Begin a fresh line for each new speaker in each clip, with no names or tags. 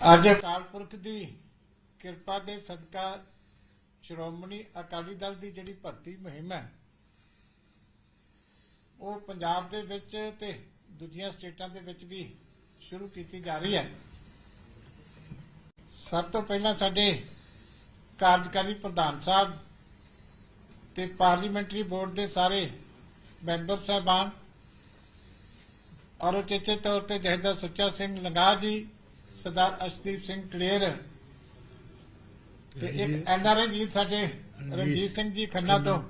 ਅੱਜ ਅਕਾਲ ਪੁਰਖ ਦੀ ਕਿਰਪਾ ਦੇ ਸਦਕਾ ਸ਼੍ਰੋਮਣੀ ਅਕਾਲੀ ਦਲ ਦੀ ਜਿਹੜੀ ਭਰਤੀ ਮੁਹਿੰਮ ਹੈ, ਉਹ ਪੰਜਾਬ ਦੇ ਵਿੱਚ ਤੇ ਦੂਜੀਆਂ ਸਟੇਟਾਂ ਦੇ ਵਿੱਚ ਵੀ ਸ਼ੁਰੂ ਕੀਤੀ ਜਾ ਰਹੀ ਹੈ। ਸਭ ਤੋਂ ਪਹਿਲਾਂ ਸਾਡੇ ਕਾਰਜਕਾਰੀ ਪ੍ਰਧਾਨ ਸਾਹਿਬ ਤੇ ਪਾਰਲੀਮੈਂਟਰੀ ਬੋਰਡ ਦੇ ਸਾਰੇ ਮੈਂਬਰ ਸਾਹਿਬਾਨ ਔਰ ਉਚੇਚੇ ਤੌਰ ਤੇ ਜਹਦਰ ਸੁੱਚਾ ਸਿੰਘ ਲੰਗਾ ਜੀ ਸਰਦਾਰ ਅਸ਼ਦੀਪ ਸਿੰਘ ਕਲੇਰ ਤੇ ਇੱਕ ਐਨਆਰਆਈ ਵੀਰ ਸਾਡੇ ਰਣਜੀਤ ਸਿੰਘ ਜੀ ਖੰਨਾ ਤੋਂ।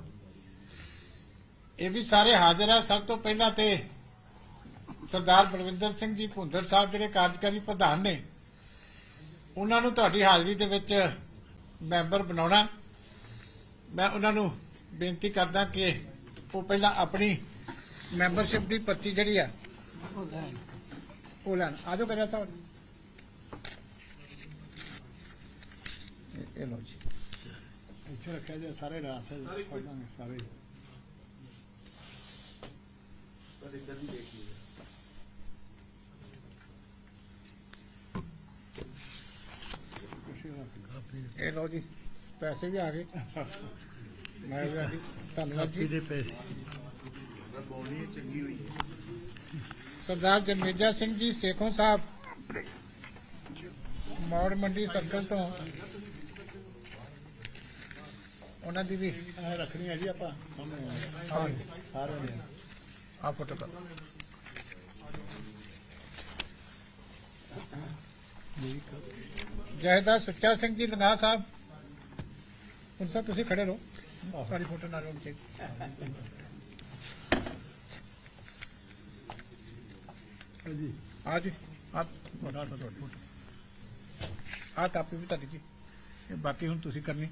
ਇਹ ਵੀ ਸਾਰੇ ਹਾਜ਼ਰ ਆ। ਸਭ ਤੋਂ ਪਹਿਲਾਂ ਤੇ ਸਰਦਾਰ ਬਲਵਿੰਦਰ ਸਿੰਘ ਜੀ ਭੁੰਦਰ ਸਾਹਿਬ ਜਿਹੜੇ ਕਾਰਜਕਾਰੀ ਪ੍ਰਧਾਨ ਨੇ ਉਹਨਾਂ ਨੂੰ ਤੁਹਾਡੀ ਹਾਜ਼ਰੀ ਦੇ ਵਿੱਚ ਮੈਂਬਰ ਬਣਾਉਣਾ। ਮੈਂ ਉਹਨਾਂ ਨੂੰ ਬੇਨਤੀ ਕਰਦਾ ਕਿ ਉਹ ਪਹਿਲਾਂ ਆਪਣੀ ਮੈਂਬਰਸ਼ਿਪ ਦੀ ਪਰਚੀ ਜਿਹੜੀ ਆ ਉਹ ਲੈਣ। ਆਜੋ ਕਰਿਆ ਸਾਹਿਬ। ਇਹ- ਲਓ ਜੀ। ਇੱਥੇ ਰੱਖਿਆ ਜੇ ਸਾਰੇ ਰਾਸ ਪੜਾਂਗੇ ਸਾਰੇ ਇਹ ਲਓ ਜੀ ਪੈਸੇ ਵੀ ਆ ਗਏ। ਮੈਂ ਵੀ ਆ ਗਈ। ਧੰਨਵਾਦ ਜੀ।
ਦੇ ਪੈਸੇ।
ਸਰਦਾਰ ਜਨਮੇਜਾ ਸਿੰਘ ਜੀ ਸੇਖੋਂ ਸਾਹਿਬ ਮੌੜ ਮੰਡੀ ਸਰਕਲ ਤੋਂ ਉਹਨਾਂ ਦੀ ਵੀ
ਆਹ ਰੱਖਣੀ ਹੈ ਜੀ ਆਪਾਂ।
ਹਾਂ
ਸਾਰੇ ਨੇ
ਆ ਫੋਟੋ ਕਰ। ਜੈਦਾ ਸੁੱਚਾ ਸਿੰਘ ਜੀ ਲੰਗਾ ਸਾਹਿਬ। ਹੁਣ ਸਾਹਿਬ ਤੁਸੀਂ ਖੜੇ ਰਹੋ। ਤੁਹਾਡੀ ਫੋਟੋ ਨਾਲ ਹੋਣੀ ਚਾਹੀਦੀ
ਜੀ
ਆ ਜੀ ਆ ਤੁਹਾਡਾ ਤੁਹਾਡੀ ਫੋਟੋ। ਆ ਕਾਪੀ ਵੀ ਤੁਹਾਡੀ ਜੀ। ਇਹ ਬਾਕੀ ਹੁਣ ਤੁਸੀਂ ਕਰਨੀ।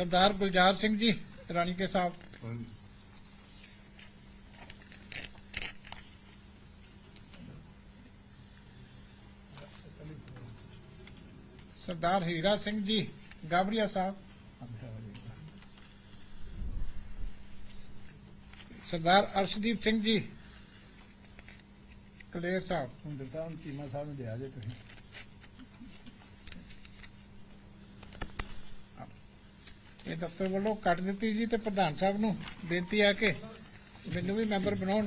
ਸਰਦਾਰ ਗੁਲਜ਼ਾਰ ਸਿੰਘ ਜੀ ਰਾਣੀ ਕੇ ਸਾਹਿਬ। ਸਰਦਾਰ ਹੀਰਾ ਸਿੰਘ ਜੀ ਗਾਬਰੀਆ ਸਾਹਿਬ। ਸਰਦਾਰ ਅਰਸ਼ਦੀਪ ਸਿੰਘ ਜੀ ਕਲੇਰ ਸਾਹਿਬ।
ਹੁੰਦਰ ਸਾਹਿਬ ਚੀਮਾ ਸਾਹਿਬ ਨੂੰ ਦਿਆ ਜੇ ਤੁਸੀਂ।
ਇਹ ਦਫ਼ਤਰ ਵੱਲੋਂ ਕੱਟ ਦਿੱਤੀ ਜੀ ਤੇ ਪ੍ਰਧਾਨ ਸਾਹਿਬ ਨੂੰ ਬੇਨਤੀ ਹੈ ਕਿ ਮੈਨੂੰ ਵੀ ਮੈਂਬਰ ਬਣਾਉਣ।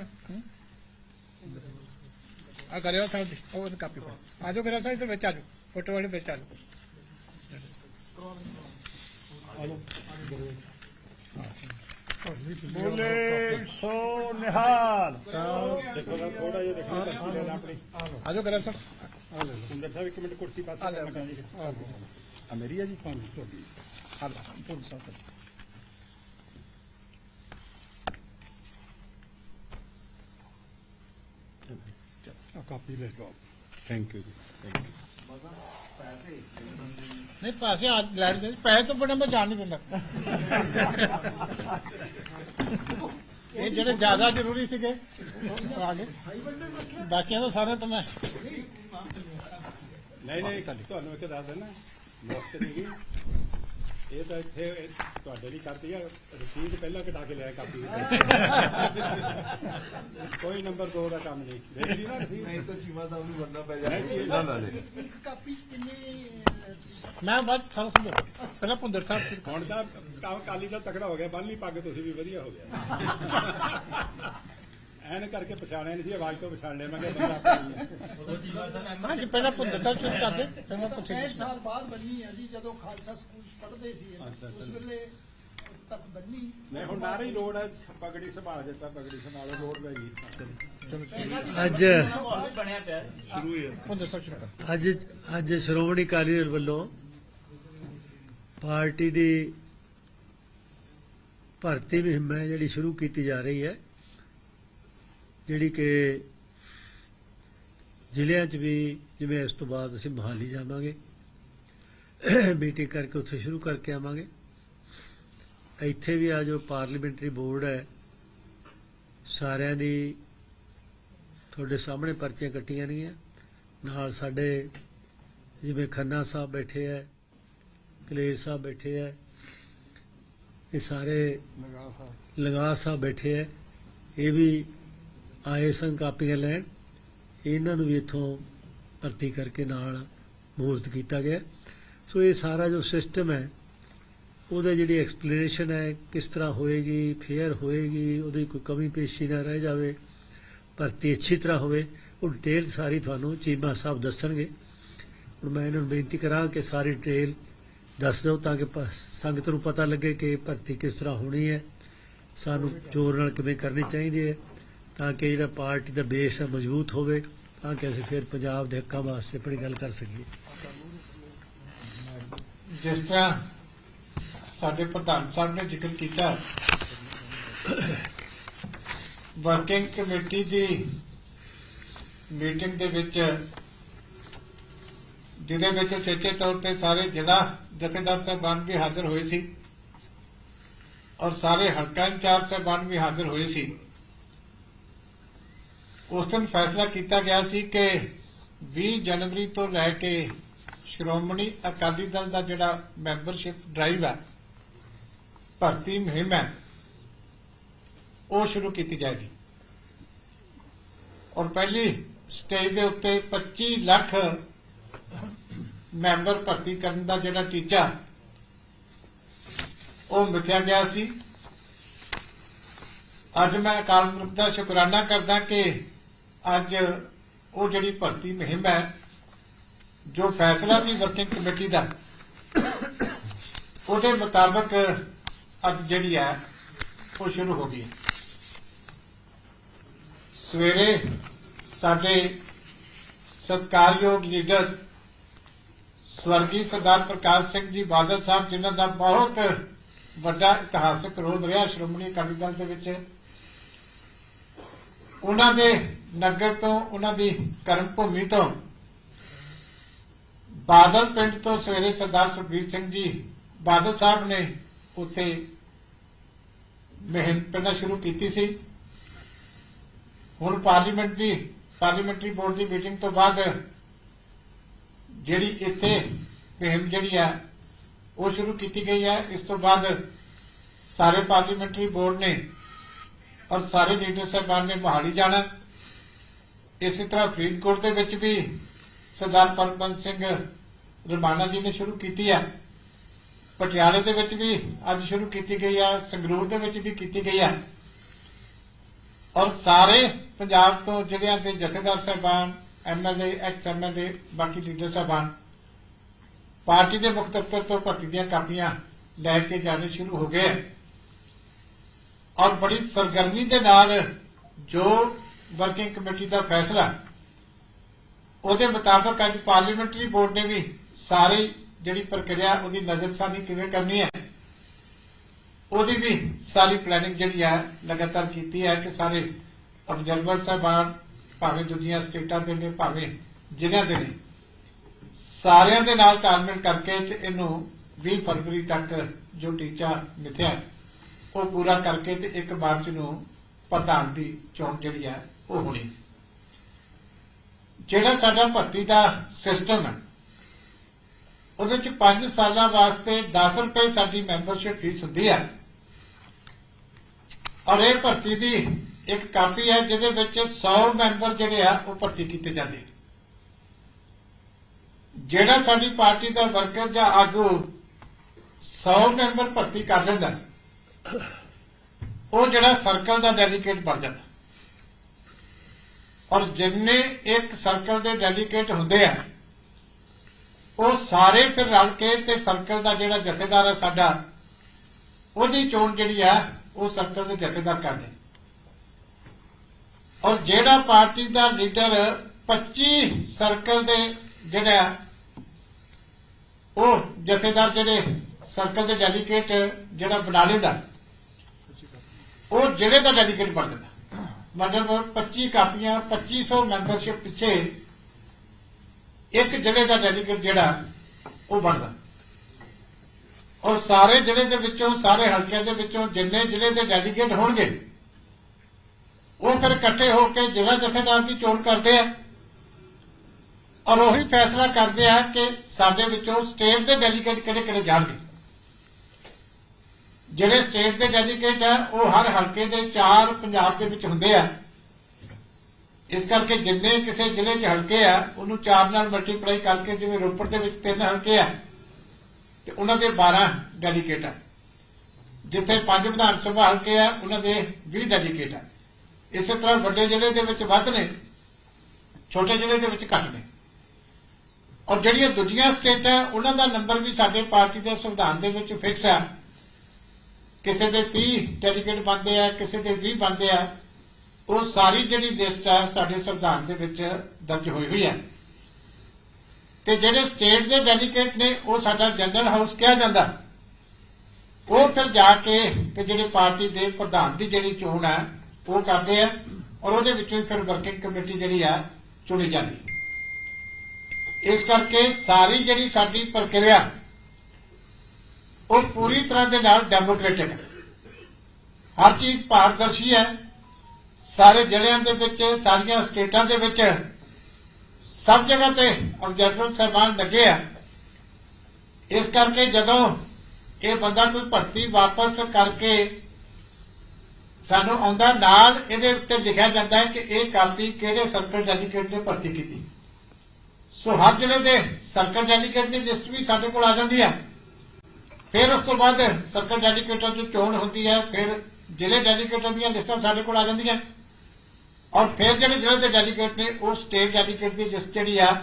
ਆ ਕਰਿਓ ਸਾਹਿਬ ਜੀ। ਉਹ ਕਾਪੀ ਕਰੋ ਆਜੋ ਕਰਿਓ ਸਾਹਿਬ ਇੱਧਰ ਵਿੱਚ ਆਜੋ ਫੋਟੋ ਵਾਲੇ ਵਿੱਚ ਆਜੋ
ਬੋਲੇ ਸੋ ਨਿਹਾਲ। ਦੇਖੋ ਤਾਂ ਥੋੜਾ ਜਿਹਾ ਦੇਖੋ ਤਸਵੀਰ ਆਪਣੀ
ਆਜੋ ਕਰਿਓ ਸਾਹਿਬ
ਇੱਕ ਮਿੰਟ ਕੁਰਸੀ ਪਾਸੇ।
ਆ
ਕਰਨਾ ਜੀ ਆ ਮੇਰੀ ਆ ਜੀ? ਹਾਂ ਤੁਹਾਡੀ।
ਪੁਲਿਸ ਸਾਹਿਬ
ਆ ਕਾਪੀ ਲੈ ਲਓ। ਥੈਂਕ ਯੂ ਥੈਂਕ ਯੂ
ਨਹੀਂ ਪੈਸੇ ਅੱਜ ਲੈਣ ਦੇ ਪੈਸੇ ਤੋਂ ਬੜੇ ਮੈਂ ਜਾਣ ਨਹੀਂ ਦਿੰਦਾ। ਇਹ ਜਿਹੜੇ ਜ਼ਿਆਦਾ ਜ਼ਰੂਰੀ ਸੀਗੇ ਆ ਗਏ। ਬਾਕੀਆਂ ਤੋਂ ਸਾਰੇ ਤਾਂ ਮੈਂ
ਨਹੀਂ ਨਹੀਂ ਤੁਹਾਨੂੰ ਇੱਕ ਦੱਸ ਦੇਣਾ ਮੁਫਤ ਨਹੀਂ। ਇਹ ਤਾਂ ਇੱਥੇ ਇਹ ਤੁਹਾਡੇ ਲਈ ਕਰਦੀ ਆ ਰਸੀਦ ਪਹਿਲਾਂ ਕਟਾ ਕੇ ਲਿਆ ਕਾਪੀ ਕੋਈ ਨੰਬਰ 2 ਦਾ ਕੰਮ ਨਹੀਂ। ਦੇਖ ਲਈ ਨਾ ਰਸੀਦ।
ਨਹੀਂ ਤਾਂ ਚੀਮਾ ਸਾਹਿਬ ਨੂੰ ਬੰਦਾ ਪੈ
ਇਹ
ਨਾ ਨਾ ਦੇ
ਮੈਂ ਬਾਅਦ ਸਾਰਾ ਸਮਝੋ ਪਹਿਲਾਂ ਭੁੰਦਰ ਸਾਹਿਬ
ਹੁਣ ਕਾਲੀ ਦਾ ਤਕੜਾ ਹੋ ਗਿਆ ਬੰਨ ਲਈ ਪੱਗ ਤੁਸੀਂ ਵੀ ਵਧੀਆ ਹੋ ਗਿਆ। ਐਨ ਕਰਕੇ ਪਛਾਣਿਆ ਨਹੀਂ ਸੀ ਆਵਾਜ਼ ਤੋਂ ਪਛਾਣ ਲਿਆ। ਮੈਂ ਕਿਹਾ ਬੰਦਾ ਆਪਣਾ ਹੀ ਹੈ।
ਹਾਂ ਜੀ ਪਹਿਲਾਂ ਭੁੰਦਰ ਸਾਹਿਬ ਸ਼ੁਰੂ ਕਰਦੇ ਫਿਰ ਮੈਂ
65
ਪੁੱਛਾਂਗਾ
ਸਾਲ ਬਾਅਦ ਬੰਨੀ ਹੈ ਜੀ ਜਦੋਂ ਖਾਲਸਾ ਸਕੂਲ ਪੜ੍ਹਦੇ ਸੀ। ਇਹ।
ਅੱਛਾ,
ਉਸ
ਅੱਛਾ।
ਵੇਲੇ ਤੱਕ ਬੰਨੀ।
ਨਹੀਂ ਹੁਣ ਨਾਰੇ ਹੀ ਲੋੜ ਹੈ ਪਗੜੀ ਸੰਭਾਲ ਦਿੱਤਾ ਪਗੜੀ ਸੰਭਾਲੋ ਲੋੜ ਪੈ ਗਈ।
ਅੱਜ
ਭੁੰਦਰ ਸਾਹਿਬ ਸ਼ੁਰੂ ਕਰ
ਅੱਜ ਅੱਜ ਸ਼੍ਰੋਮਣੀ ਅਕਾਲੀ ਦਲ ਵੱਲੋਂ ਪਾਰਟੀ ਦੀ ਭਰਤੀ ਮੁਹਿੰਮ ਹੈ ਜਿਹੜੀ ਸ਼ੁਰੂ ਕੀਤੀ ਜਾ ਰਹੀ ਹੈ। ਜਿਹੜੀ ਕਿ ਜ਼ਿਲ੍ਹਿਆਂ 'ਚ ਵੀ ਜਿਵੇਂ ਇਸ ਤੋਂ ਬਾਅਦ ਅਸੀਂ ਮਹਾਲੀ ਜਾਵਾਂਗੇ ਮੀਟਿੰਗ ਕਰਕੇ ਉੱਥੇ ਸ਼ੁਰੂ ਕਰਕੇ ਆਵਾਂਗੇ। ਇੱਥੇ ਵੀ ਆ ਜੋ ਪਾਰਲੀਮੈਂਟਰੀ ਬੋਰਡ ਹੈ ਸਾਰਿਆਂ ਦੀ ਤੁਹਾਡੇ ਸਾਹਮਣੇ ਪਰਚੀਆਂ ਕੱਟੀਆਂ ਨੇਗੀਆਂ ਨਾਲ ਸਾਡੇ ਜਿਵੇਂ ਖੰਨਾ ਸਾਹਿਬ ਬੈਠੇ ਹੈ ਕਲੇਰ ਸਾਹਿਬ ਬੈਠੇ ਹੈ ਇਹ ਸਾਰੇ ਲਗਾ ਸਾਹਿਬ। ਬੈਠੇ ਹੈ ਇਹ ਵੀ ਆਏ ਸਨ ਕਾਪੀਆਂ ਲੈਣ, ਇਹਨਾਂ ਨੂੰ ਵੀ ਇੱਥੋਂ ਭਰਤੀ ਕਰਕੇ ਨਾਲ ਮੂਰਤ ਕੀਤਾ ਗਿਆ। ਸੋ ਇਹ ਸਾਰਾ ਜੋ ਸਿਸਟਮ ਹੈ, ਉਹਦਾ ਜਿਹੜੀ ਐਕਸਪਲੇਨੇਸ਼ਨ ਹੈ, ਕਿਸ ਤਰ੍ਹਾਂ ਹੋਏਗੀ ਫੇਅਰ ਹੋਏਗੀ, ਉਹਦੀ ਕੋਈ ਕਮੀ ਪੇਸ਼ੀ ਨਾ ਰਹਿ ਜਾਵੇ, ਭਰਤੀ ਅੱਛੀ ਤਰ੍ਹਾਂ ਹੋਵੇ, ਉਹ ਡਿਟੇਲ ਸਾਰੀ ਤੁਹਾਨੂੰ ਚੀਮਾ ਸਾਹਿਬ ਦੱਸਣਗੇ। ਹੁਣ ਮੈਂ ਇਹਨਾਂ ਨੂੰ ਬੇਨਤੀ ਕਰਾਂ ਕਿ ਸਾਰੀ ਡਿਟੇਲ ਦੱਸ ਦਿਓ ਤਾਂ ਕਿ ਸੰਗਤ ਨੂੰ ਪਤਾ ਲੱਗੇ ਕਿ ਭਰਤੀ ਕਿਸ ਤਰ੍ਹਾਂ ਹੋਣੀ ਹੈ। ਸਾਨੂੰ ਜ਼ੋਰ ਨਾਲ ਕਿਵੇਂ ਕਰਨੀ ਚਾਹੀਦੀ ਹੈ। ਤਾਂ ਕਿ ਜਿਹੜਾ ਪਾਰਟੀ ਦਾ ਬੇਸ ਹੈ ਮਜ਼ਬੂਤ ਹੋਵੇ, ਤਾਂ ਕਿ ਅਸੀਂ ਫਿਰ ਪੰਜਾਬ ਦੇ ਹੱਕਾਂ ਵਾਸਤੇ ਆਪਣੀ ਗੱਲ ਕਰ ਸਕੀਏ।
ਜਿਸ ਤਰ੍ਹਾਂ ਸਾਡੇ ਪ੍ਰਧਾਨ ਸਾਹਿਬ ਨੇ ਜ਼ਿਕਰ ਕੀਤਾ ਵਰਕਿੰਗ ਕਮੇਟੀ ਦੀ ਮੀਟਿੰਗ ਦੇ ਵਿੱਚ, ਜਿਹਦੇ ਵਿੱਚ ਚੇਚੇ ਤੌਰ ਤੇ ਸਾਰੇ ਜ਼ਿਲ੍ਹਾ ਜਥੇਦਾਰ ਸਾਹਿਬਾਨ ਵੀ ਹਾਜ਼ਰ ਹੋਏ ਸੀ ਔਰ ਸਾਰੇ ਹਲਕਾ ਇੰਚਾਰਜ ਸਾਹਿਬਾਨ ਵੀ ਹਾਜ਼ਰ ਹੋਏ ਸੀ। ਉਸ ਦਿਨ ਫੈਸਲਾ ਕੀਤਾ ਗਿਆ ਸੀ ਕਿ 20 ਜਨਵਰੀ ਤੋਂ ਲੈ ਕੇ ਸ਼੍ਰੋਮਣੀ ਅਕਾਲੀ ਦਲ ਦਾ ਜਿਹੜਾ ਮੈਂਬਰਸ਼ਿਪ ਡਰਾਈਵ ਹੈ, ਭਰਤੀ ਮੁਹਿੰਮ ਹੈ, ਉਹ ਸ਼ੁਰੂ ਕੀਤੀ ਜਾਏਗੀ। ਔਰ ਪਹਿਲੀ ਸਟੇਜ ਦੇ ਉੱਤੇ 25 ਲੱਖ ਮੈਂਬਰ ਭਰਤੀ ਕਰਨ ਦਾ ਜਿਹੜਾ ਟੀਚਾ, ਉਹ ਮਿਥਿਆ ਗਿਆ ਸੀ। ਅੱਜ ਮੈਂ ਅਕਾਲ ਪੁਰਖ ਦਾ ਸ਼ੁਕਰਾਨਾ ਕਰਦਾ ਕਿ ਅੱਜ ਉਹ ਜਿਹੜੀ ਭਰਤੀ ਮੁਹਿੰਮ ਹੈ, ਜੋ ਫੈਸਲਾ ਸੀ ਵਰਕਿੰਗ ਕਮੇਟੀ ਦਾ, ਉਹਦੇ ਮੁਤਾਬਕ ਅੱਜ ਜਿਹੜੀ ਹੈ, ਉਹ ਸ਼ੁਰੂ ਹੋ ਗਈ ਸਵੇਰੇ ਸਾਡੇ ਸਤਿਕਾਰਯੋਗ ਲੀਡਰ ਸਵਰਗੀ ਸਰਦਾਰ ਪ੍ਰਕਾਸ਼ ਸਿੰਘ ਜੀ ਬਾਦਲ ਸਾਹਿਬ, ਜਿਨ੍ਹਾਂ ਦਾ ਬਹੁਤ ਵੱਡਾ ਇਤਿਹਾਸਕ ਰੋਲ ਰਿਹਾ ਸ਼੍ਰੋਮਣੀ ਅਕਾਲੀ ਦਲ ਦੇ ਵਿੱਚ ਉਹਨਾਂ ਦੇ ਨਗਰ ਤੋਂ, ਉਹਨਾਂ ਦੀ ਕਰਮ ਭੂਮੀ ਤੋਂ। ਬਾਦਲ ਪਿੰਡ ਤੋਂ ਸਵੇਰੇ ਸਰਦਾਰ ਸੁਖਬੀਰ ਸਿੰਘ ਜੀ ਬਾਦਲ ਸਾਹਿਬ ਨੇ ਉੱਥੇ ਮਹਿੰਮ ਪਹਿਲਾਂ ਸ਼ੁਰੂ ਕੀਤੀ ਸੀ। ਹੁਣ ਪਾਰਲੀਮੈਂਟ ਦੀ, ਪਾਰਲੀਮੈਂਟਰੀ ਬੋਰਡ ਦੀ ਮੀਟਿੰਗ ਤੋਂ ਬਾਅਦ ਜਿਹੜੀ ਇੱਥੇ ਮਹਿੰਮ ਜਿਹੜੀ ਹੈ ਉਹ ਸ਼ੁਰੂ ਕੀਤੀ ਗਈ ਹੈ ਇਸ ਤੋਂ ਬਾਅਦ ਸਾਰੇ ਪਾਰਲੀਮੈਂਟਰੀ ਬੋਰਡ ਨੇ ਔਰ ਸਾਰੇ ਲੀਡਰ ਸਾਹਿਬਾਨ ਨੇ ਮੋਹਾਲੀ ਜਾਣਾ। ਇਸੇ ਤਰ੍ਹਾਂ ਫਰੀਦਕੋਟ ਦੇ ਵਿੱਚ ਵੀ ਸਰਦਾਰ ਪਰਮਬੰਦ ਸਿੰਘ ਰਮਾਨਾ ਜੀ ਨੇ ਸ਼ੁਰੂ ਕੀਤੀ ਹੈ ਪਟਿਆਲੇ ਦੇ ਵਿੱਚ ਵੀ ਅੱਜ ਸ਼ੁਰੂ ਕੀਤੀ ਗਈ ਹੈ ਸੰਗਰੂਰ ਦੇ ਵਿੱਚ ਵੀ ਕੀਤੀ ਗਈ ਹੈ ਔਰ ਸਾਰੇ ਪੰਜਾਬ ਤੋਂ ਜ਼ਿਲ੍ਹਿਆਂ ਦੇ ਜਥੇਦਾਰ ਸਾਹਿਬਾਨ ਐਮਐਲਏ ਐਕਸ ਐਮਐਲਏ ਬਾਕੀ ਲੀਡਰ ਸਾਹਿਬਾਨ, ਪਾਰਟੀ ਦੇ ਮੁੱਖ ਦਫ਼ਤਰ ਤੋਂ ਭਰਤੀ ਦੀਆਂ ਕਾਪੀਆਂ ਲੈ ਕੇ ਜਾਣੇ ਸ਼ੁਰੂ ਹੋ ਗਏ ਔਰ ਬੜੀ ਸਰਗਰਮੀ ਦੇ ਨਾਲ ਜੋ ਵਰਕਿੰਗ ਕਮੇਟੀ ਦਾ ਫੈਸਲਾ, ਉਹਦੇ ਮੁਤਾਬਕ ਅੱਜ ਪਾਰਲੀਮੈਂਟਰੀ ਬੋਰਡ ਨੇ ਵੀ ਸਾਰੀ ਜਿਹੜੀ ਪ੍ਰਕਿਰਿਆ ਉਹਦੀ ਨਜ਼ਰਸਾਨੀ ਕਿਵੇਂ ਕਰਨੀ ਹੈ, ਉਹਦੀ ਵੀ ਸਾਰੀ ਪਲੈਨਿੰਗ ਜਿਹੜੀ ਹੈ ਲਗਾਤਾਰ ਕੀਤੀ ਹੈ ਕਿ ਸਾਰੇ ਅਬਜ਼ਰਵਰ ਸਾਹਿਬਾਨ ਭਾਵੇਂ ਦੂਜੀਆਂ ਸਟੇਟਾਂ ਦੇ ਨੇ, ਭਾਵੇਂ ਜ਼ਿਲ੍ਹਿਆਂ ਦੇ ਨੇ, ਸਾਰਿਆਂ ਦੇ ਨਾਲ ਤਾਲਮੇਲ ਕਰਕੇ ਤੇ ਇਹਨੂੰ 20 ਫਰਵਰੀ ਤੱਕ ਜੋ ਟੀਚਾ ਮਿਥਿਆ ਉਹ ਪੂਰਾ ਕਰਕੇ ਤੇ 1 ਮਾਰਚ ਨੂੰ ਪ੍ਰਧਾਨ ਦੀ ਚੋਣ ਜਿਹੜੀ ਹੈ ਉਹ ਹੋਣੀ। ਜਿਹੜਾ ਸਾਡਾ ਭਰਤੀ ਦਾ ਸਿਸਟਮ ਹੈ ਉਹਦੇ ਚ 5 ਸਾਲਾਂ ਵਾਸਤੇ 10 ਰੁਪਏ ਸਾਡੀ ਮੈਂਬਰਸ਼ਿਪ ਫੀਸ ਹੁੰਦੀ ਹੈ ਔਰ ਇਹ ਭਰਤੀ ਦੀ ਇੱਕ ਕਾਪੀ ਹੈ ਜਿਹਦੇ ਵਿੱਚ 100 ਮੈਂਬਰ ਜਿਹੜੇ ਆ, ਉਹ ਭਰਤੀ ਕੀਤੇ ਜਾਂਦੇ। ਜਿਹੜਾ ਸਾਡੀ ਪਾਰਟੀ ਦਾ ਵਰਕਰ ਜਾਂ ਆਗੂ 100 ਮੈਂਬਰ ਭਰਤੀ ਕਰ ਲੈਂਦਾ ਉਹ ਜਿਹੜਾ ਸਰਕਲ ਦਾ ਡੈਲੀਗੇਟ ਬਣ ਜਾਂਦਾ। ਔਰ ਜਿੰਨੇ ਇੱਕ ਸਰਕਲ ਦੇ ਡੈਲੀਗੇਟ ਹੁੰਦੇ ਆ, ਉਹ ਸਾਰੇ ਫਿਰ ਰਲ ਕੇ ਤੇ ਸਰਕਲ ਦਾ ਜਿਹੜਾ ਜਥੇਦਾਰ ਹੈ ਸਾਡਾ, ਉਹਦੀ ਚੋਣ ਜਿਹੜੀ ਆ, ਉਹ ਸਰਕਲ ਦੇ ਜਥੇਦਾਰ ਕਰਦੇ। ਔਰ ਜਿਹੜਾ ਪਾਰਟੀ ਦਾ ਲੀਡਰ 25 ਸਰਕਲ ਦੇ ਜਿਹੜਾ ਉਹ ਜਥੇਦਾਰ ਜਿਹੜੇ ਸਰਕਲ ਦੇ ਡੈਲੀਗੇਟ ਜਿਹੜਾ ਬਣਾ ਲੈਂਦਾ ਉਹ ਜ਼ਿਲ੍ਹੇ ਦਾ ਡੈਲੀਗੇਟ ਬਣ ਜਾਂਦਾ। ਮਤਲਬ 25 ਕਾਪੀਆਂ 2500 ਮੈਂਬਰਸ਼ਿਪ ਪਿੱਛੇ ਇੱਕ ਜ਼ਿਲ੍ਹੇ ਦਾ ਡੈਲੀਗੇਟ ਜਿਹੜਾ, ਉਹ ਬਣਦਾ। ਔਰ ਸਾਰੇ ਜ਼ਿਲ੍ਹੇ ਦੇ ਵਿੱਚੋਂ, ਸਾਰੇ ਹਲਕਿਆਂ ਦੇ ਵਿੱਚੋਂ ਜਿੰਨੇ ਜ਼ਿਲ੍ਹੇ ਦੇ ਡੈਲੀਗੇਟ ਹੋਣਗੇ, ਉਹ ਫਿਰ ਇਕੱਠੇ ਹੋ ਕੇ ਜ਼ਿਲ੍ਹਾ ਜਥੇਦਾਰ ਦੀ ਚੋਣ ਕਰਦੇ ਆ। ਔਰ ਉਹੀ ਫੈਸਲਾ ਕਰਦੇ ਆ ਕਿ ਸਾਡੇ ਵਿੱਚੋਂ ਸਟੇਟ ਦੇ ਡੈਲੀਗੇਟ ਕਿਹੜੇ ਕਿਹੜੇ ਜਾਣਗੇ। ਜਿਹੜੇ ਸਟੇਟ ਦੇ ਡੈਲੀਗੇਟ ਆ, ਉਹ ਹਰ ਹਲਕੇ ਦੇ ਚਾਰ ਪੰਜਾਬ ਦੇ ਵਿੱਚ ਹੁੰਦੇ ਆ। ਇਸ ਕਰਕੇ ਜਿੰਨੇ ਕਿਸੇ ਜ਼ਿਲ੍ਹੇ 'ਚ ਹਲਕੇ ਆ, ਉਹਨੂੰ 4 ਨਾਲ ਮਲਟੀਪਲਾਈ ਕਰਕੇ ਜਿਵੇਂ ਰੋਪੜ ਦੇ ਵਿੱਚ ਤਿੰਨ ਹਲਕੇ ਆ, ਤੇ ਉਹਨਾਂ ਦੇ 12 ਡੈਲੀਗੇਟ ਆ। ਜਿੱਥੇ ਪੰਜ ਵਿਧਾਨ ਸਭਾ ਹਲਕੇ ਆ, ਉਹਨਾਂ ਦੇ 20 ਡੈਲੀਗੇਟ ਆ। ਇਸੇ ਤਰ੍ਹਾਂ ਵੱਡੇ ਜ਼ਿਲ੍ਹੇ ਦੇ ਵਿੱਚ ਵੱਧ ਨੇ, ਛੋਟੇ ਜ਼ਿਲ੍ਹੇ ਦੇ ਵਿੱਚ ਘੱਟ ਨੇ। ਔਰ ਜਿਹੜੀਆਂ ਦੂਜੀਆਂ ਸਟੇਟਾਂ, ਉਹਨਾਂ ਦਾ ਨੰਬਰ ਵੀ ਸਾਡੇ ਪਾਰਟੀ ਦੇ ਸੰਵਿਧਾਨ ਦੇ ਵਿੱਚ ਫਿਕਸ ਆ। ਕਿਸੇ ਦੇ 30 ਡੈਲੀਗੇਟ ਬਣਦੇ ਆ, ਕਿਸੇ ਦੇ 20 ਬਣਦੇ ਆ, ਉਹ ਸਾਰੀ ਜਿਹੜੀ ਲਿਸਟ ਆ ਸਾਡੇ ਸੰਵਿਧਾਨ ਦੇ ਵਿੱਚ ਦਰਜ ਹੋਈ ਹੋਈ ਹੈ ਤੇ ਜਿਹੜੇ ਸਟੇਟ ਦੇ ਡੈਲੀਗੇਟ ਨੇ, ਉਹ ਸਾਡਾ ਜਨਰਲ ਹਾਊਸ ਕਿਹਾ ਜਾਂਦਾ। ਉਹ ਫਿਰ ਜਾ ਕੇ ਤੇ ਜਿਹੜੇ ਪਾਰਟੀ ਦੇ ਪ੍ਰਧਾਨ ਦੀ ਜਿਹੜੀ ਚੋਣ ਹੈ ਉਹ ਕਰਦੇ ਆ ਔਰ ਉਹਦੇ ਵਿੱਚੋਂ ਫਿਰ ਵਰਕਿੰਗ ਕਮੇਟੀ ਜਿਹੜੀ ਆ ਚੁਣੀ ਜਾਂਦੀ। ਇਸ ਕਰਕੇ ਸਾਰੀ ਜਿਹੜੀ ਸਾਡੀ ਪ੍ਰਕਿਰਿਆ ਉਹ ਪੂਰੀ ਤਰ੍ਹਾਂ ਦੇ ਨਾਲ ਡੈਮੋਕ੍ਰੈਟਿਕ ਹਰ ਚੀਜ਼ ਪਾਰਦਰਸ਼ੀ ਹੈ। ਸਾਰੇ ਜ਼ਿਲ੍ਹਿਆਂ ਦੇ ਵਿੱਚ, ਸਾਰੀਆਂ ਸਟੇਟਾਂ ਦੇ ਵਿੱਚ, ਸਭ ਜਗ੍ਹਾ ਤੇ ਆਬਜੈਕਟਿਵ ਸਹਿਬਾਨ ਲੱਗੇ ਆ। ਇਸ ਕਰਕੇ ਜਦੋਂ ਇਹ ਬੰਦਾ ਕੋਈ ਭਰਤੀ ਵਾਪਸ ਕਰਕੇ ਸਾਨੂੰ ਆਉਂਦਾ, ਨਾਲ ਇਹਦੇ ਉੱਤੇ ਲਿਖਿਆ ਜਾਂਦਾ ਹੈ ਕਿ ਇਹ ਕਾਪੀ ਕਿਹੜੇ ਸਰਕਲ ਡੈਲੀਗੇਟ ਨੇ ਭਰਤੀ ਕੀਤੀ। ਸੋ ਹਰ ਜ਼ਿਲ੍ਹੇ ਦੇ ਸਰਕਲ ਡੈਲੀਗੇਟ ਦੀ ਲਿਸਟ ਵੀ ਸਾਡੇ ਕੋਲ ਆ ਜਾਂਦੀ ਹੈ। ਫਿਰ ਉਸ ਤੋਂ ਬਾਅਦ ਸਰਕਲ ਡੈਲੀਗੇਟਾਂ ਦੀ ਚੋਣ ਹੁੰਦੀ ਹੈ, ਫਿਰ ਜ਼ਿਲ੍ਹੇ ਡੈਲੀਗੇਟਾਂ ਦੀਆਂ ਲਿਸਟਾਂ ਸਾਡੇ ਕੋਲ ਆ ਜਾਂਦੀਆਂ। ਔਰ ਫਿਰ ਜਿਹੜੇ ਜ਼ਿਲ੍ਹੇ ਦੇ ਡੈਲੀਗੇਟ ਨੇ, ਉਹ ਸਟੇਟ ਡੈਲੀਗੇਟ ਦੀ ਲਿਸਟ ਜਿਹੜੀ ਆ,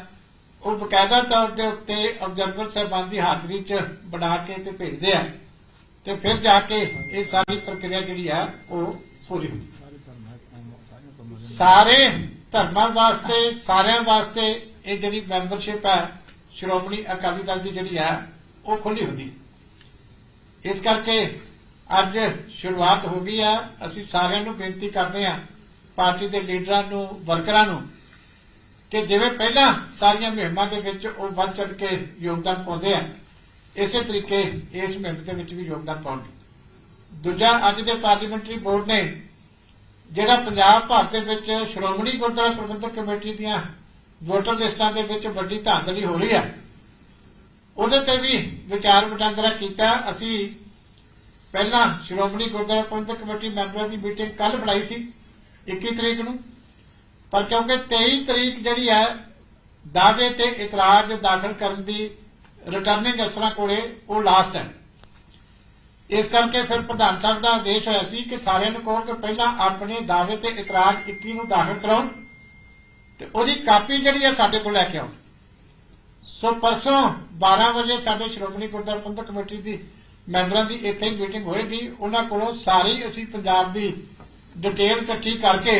ਉਹ ਬਕਾਇਦਾ ਤੌਰ ਦੇ ਉੱਤੇ ਅਬਜ਼ਰਵਰ ਸਾਹਿਬਾਨ ਦੀ ਹਾਜ਼ਰੀ 'ਚ ਬਣਾ ਕੇ ਤੇ ਭੇਜਦੇ ਆ। ਤੇ ਫਿਰ ਜਾ ਕੇ ਇਹ ਸਾਰੀ ਪ੍ਰਕਿਰਿਆ ਜਿਹੜੀ ਆ, ਉਹ ਪੂਰੀ ਹੁੰਦੀ ਸਾਰੇ ਧਰਮਾਂ ਵਾਸਤੇ, ਸਾਰਿਆਂ ਵਾਸਤੇ ਇਹ ਜਿਹੜੀ ਮੈਂਬਰਸ਼ਿਪ ਹੈ ਸ਼੍ਰੋਮਣੀ ਅਕਾਲੀ ਦਲ ਦੀ ਜਿਹੜੀ ਹੈ ਉਹ ਖੁੱਲੀ ਹੁੰਦੀ ਇਸ ਕਰਕੇ ਅੱਜ ਸ਼ੁਰੂਆਤ ਹੋ ਗਈ ਆ। ਅਸੀਂ ਸਾਰਿਆਂ ਨੂੰ ਬੇਨਤੀ ਕਰਦੇ ਆ ਪਾਰਟੀ ਦੇ ਲੀਡਰਾਂ ਨੂੰ, ਵਰਕਰਾਂ ਨੂੰ, ਕਿ ਜਿਵੇਂ ਪਹਿਲਾਂ ਸਾਰੀਆਂ ਮੁਹਿੰਮਾਂ ਦੇ ਵਿੱਚ ਉਹ ਵੱਧ ਚੜ ਕੇ ਯੋਗਦਾਨ ਪਾਉਂਦੇ ਆ, ਇਸੇ ਤਰੀਕੇ ਇਸ ਮੁਹਿੰਮ ਦੇ ਵਿੱਚ ਵੀ ਯੋਗਦਾਨ ਪਾਉਣਗੇ ਦੂਜਾ, ਅੱਜ ਦੇ ਪਾਰਲੀਮੈਂਟਰੀ ਬੋਰਡ ਨੇ ਜਿਹੜਾ ਪੰਜਾਬ ਭਰ ਦੇ ਵਿੱਚ ਸ਼੍ਰੋਮਣੀ ਗੁਰਦੁਆਰਾ ਪ੍ਰਬੰਧਕ ਕਮੇਟੀ ਦੀਆਂ ਵੋਟਰ ਲਿਸਟਾਂ ਦੇ ਵਿੱਚ ਵੱਡੀ ਧਾਂਦਲੀ ਹੋ ਰਹੀ ਹੈ ਉਹਦੇ ਤੇ ਵੀ ਵਿਚਾਰ ਵਟਾਂਦਰਾ ਕੀਤਾ। ਅਸੀਂ ਪਹਿਲਾਂ ਸ਼੍ਰੋਮਣੀ ਗੁਰਦੁਆਰਾ ਪ੍ਰਬੰਧਕ ਕਮੇਟੀ ਮੈਂਬਰਾਂ ਦੀ ਮੀਟਿੰਗ ਕੱਲ ਬੁਲਾਈ ਸੀ 21 ਤਰੀਕ ਨੂੰ। ਪਰ ਕਿਉਂਕਿ 23 ਤਰੀਕ ਜਿਹੜੀ ਹੈ, ਦਾਅਵੇ ਤੇ ਇਤਰਾਜ਼ ਦਾਖਲ ਕਰਨ ਦੀ ਰਿਟਰਨਿੰਗ ਅਫਸਰਾਂ ਕੋਲੇ ਉਹ ਲਾਸਟ ਹੈ। ਇਸ ਕਰਕੇ ਫਿਰ ਪ੍ਰਧਾਨ ਸਾਹਿਬ ਦਾ ਆਦੇਸ਼ ਹੋਇਆ ਸੀ ਕਿ ਸਾਰਿਆਂ ਨੂੰ ਕਹੋ ਕਿ ਪਹਿਲਾਂ ਆਪਣੇ ਦਾਅਵੇ ਤੇ ਇਤਰਾਜ਼ 21 ਨੂੰ ਦਾਖਲ ਕਰਾਓ ਤੇ ਉਹਦੀ ਕਾਪੀ ਜਿਹੜੀ ਹੈ ਸਾਡੇ ਕੋਲ ਲੈ ਕੇ ਆਓ ਸੋ ਪਰਸੋਂ 12 ਵਜੇ ਸਾਡੇ ਸ਼੍ਰੋਮਣੀ ਗੁਰਦੁਆਰਾ ਪ੍ਰਬੰਧਕ ਕਮੇਟੀ ਦੀ ਮੈਂਬਰਾਂ ਦੀ ਇੱਥੇ ਹੀ ਮੀਟਿੰਗ ਹੋਏਗੀ। ਉਹਨਾਂ ਕੋਲੋਂ ਸਾਰੀ ਅਸੀਂ ਪੰਜਾਬ ਦੀ ਡਿਟੇਲ ਇਕੱਠੀ ਕਰਕੇ